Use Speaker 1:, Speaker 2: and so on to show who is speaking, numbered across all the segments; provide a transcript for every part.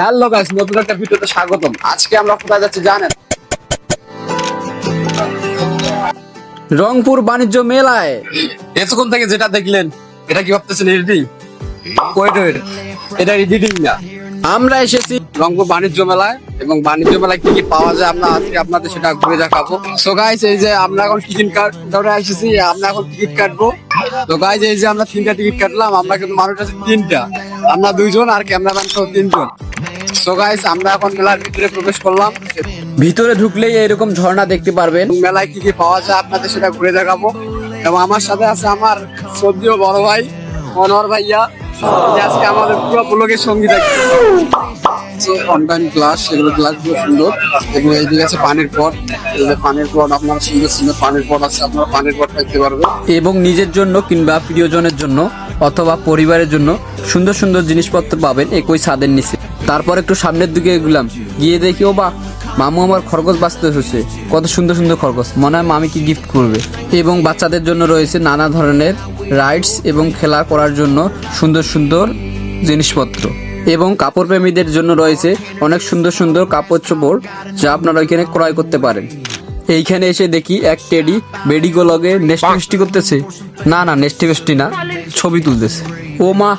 Speaker 1: Hello guys নতুন একটা ভিডিওতে স্বাগতম। আজকে আমরা কোথায় যাচ্ছি জানেন?
Speaker 2: রংপুর বাণিজ্য মেলায়।
Speaker 1: এতক্ষণ থেকে যেটা দেখলেন, এটা কি ভাবতেছেন এডিটিং ওয়েট এটা এডিটিং না।
Speaker 2: আমরা এসেছি
Speaker 1: রংপুর বাণিজ্য মেলায়, এবং বাণিজ্য মেলায় কি কি পাওয়া যায় আমরা আজকে আপনাদের সেটা ঘুরে দেখাবো। সো গাইস এই যে আমরা এখন টিকিট কাট ধরে এসেছি আমরা এখন টিকিট কাটবো। তো গাইস এই যে আমরা তিনটা টিকিট কাটলাম, আমরা কিন্তু মানুষ আছে তিনটা। আমরা দুইজন আর ক্যামেরাম্যান সহ তিনজন। সো গাইস আমরা এখন মেলার ভিতরে প্রবেশ করলাম।
Speaker 2: ভিতরে ঢুকলেই এরকম ঝর্ণা দেখতে পারবেন।
Speaker 1: মেলায় কি কি পাওয়া যায় আপনাদের সেটা ঘুরে দেখাবো। এবং আমার সাথে আছে আমার সদ্য বড় ভাই অনর ভাইয়া। আজকে আমাদের পুরো ব্লগের সঙ্গী থাকবে ক্লাস সেগুলো ক্লাসগুলো সুন্দর। এবং এইদিকে আছে পানির পট। পানির পট, আপনার সুন্দর সুন্দর পানির পট আছে, আপনারা পানির পট দেখতে পারবেন।
Speaker 2: এবং নিজের জন্য কিংবা প্রিয়জনের জন্য অথবা পরিবারের জন্য সুন্দর সুন্দর জিনিসপত্র পাবেন একই ছাদের নিচে। তারপর একটু সামনের দিকে এগুলাম। গিয়ে দেখি ও বা মামু আমার খরগোশ বাঁচতে এসেছে কত সুন্দর সুন্দর খরগোশ। মনে হয় মামি কি গিফট করবে। এবং বাচ্চাদের জন্য রয়েছে নানা ধরনের রাইডস এবং খেলা করার জন্য সুন্দর সুন্দর জিনিসপত্র। এবং কাপড় প্রেমীদের জন্য রয়েছে অনেক সুন্দর সুন্দর কাপড় চোপড় যা আপনারা ওইখানে ক্রয় করতে পারেন। এইখানে এসে দেখি এক টেডি বেডি গোলগে নেস্টি করতেছে। না না, নেস্টি না, ছবি তুলতেছে। ও মা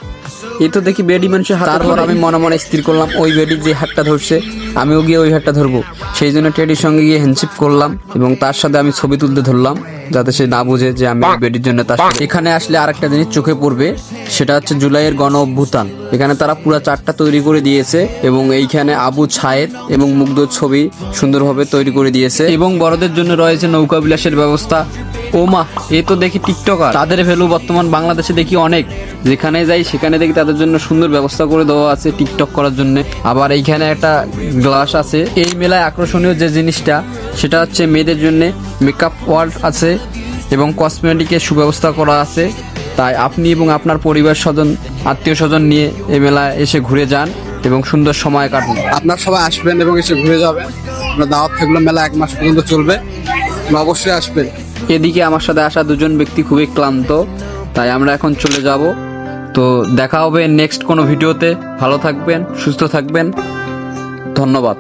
Speaker 2: এ তো দেখি বেডি মানুষের হাত তারপর আমি মনে মনে স্থির করলাম ওই বেডি যে হাতটা ধরছে আমিও গিয়ে ওই হাতটা ধরবো। সেই জন্য টেডির সঙ্গে গিয়ে হ্যান্ডশিপ করলাম এবং তার সাথে আমি ছবি তুলতে ধরলাম যাতে সে না বুঝে যে আমি বেডির জন্য তার এখানে আসলে আরেকটা জিনিস চোখে পড়বে সেটা হচ্ছে জুলাইয়ের গণ অভ্যুত্থান। এখানে তারা পুরো চারটা তৈরি করে দিয়েছে এবং এইখানে আবু ছায়েদ এবং মুগ্ধ ছবি সুন্দরভাবে তৈরি করে দিয়েছে। এবং বড়দের জন্য রয়েছে নৌকা বিলাসের ব্যবস্থা। ও মা এ তো দেখি টিকটকার। তাদের ভ্যালু বর্তমান বাংলাদেশে দেখি অনেক। যেখানে যাই সেখানে দেখি তাদের জন্য সুন্দর ব্যবস্থা করে দেওয়া আছে টিকটক করার জন্য। আবার এইখানে একটা গ্লাস আছে। এই মেলায় আকর্ষণীয় যে জিনিসটা সেটা হচ্ছে মেয়েদের জন্য মেকআপ ওয়ার্ল্ড আছে এবং কসমেটিকের সুব্যবস্থা করা আছে। তাই আপনি এবং আপনার পরিবার স্বজন আত্মীয় স্বজন নিয়ে এই মেলায় এসে ঘুরে যান এবং সুন্দর সময় কাটান।
Speaker 1: আপনার সবাই আসবেন এবং এসে ঘুরে যাবেন। আপনার দাওয়াত থাকল মেলা এক মাস পর্যন্ত চলবে। অবশ্যই আসবেন।
Speaker 2: এদিকে আমার সাথে আসা দুজন ব্যক্তি খুবই ক্লান্ত তাই আমরা এখন চলে যাব। তো দেখা হবে নেক্সট কোনো ভিডিওতে। ভালো থাকবেন সুস্থ থাকবেন। ধন্যবাদ।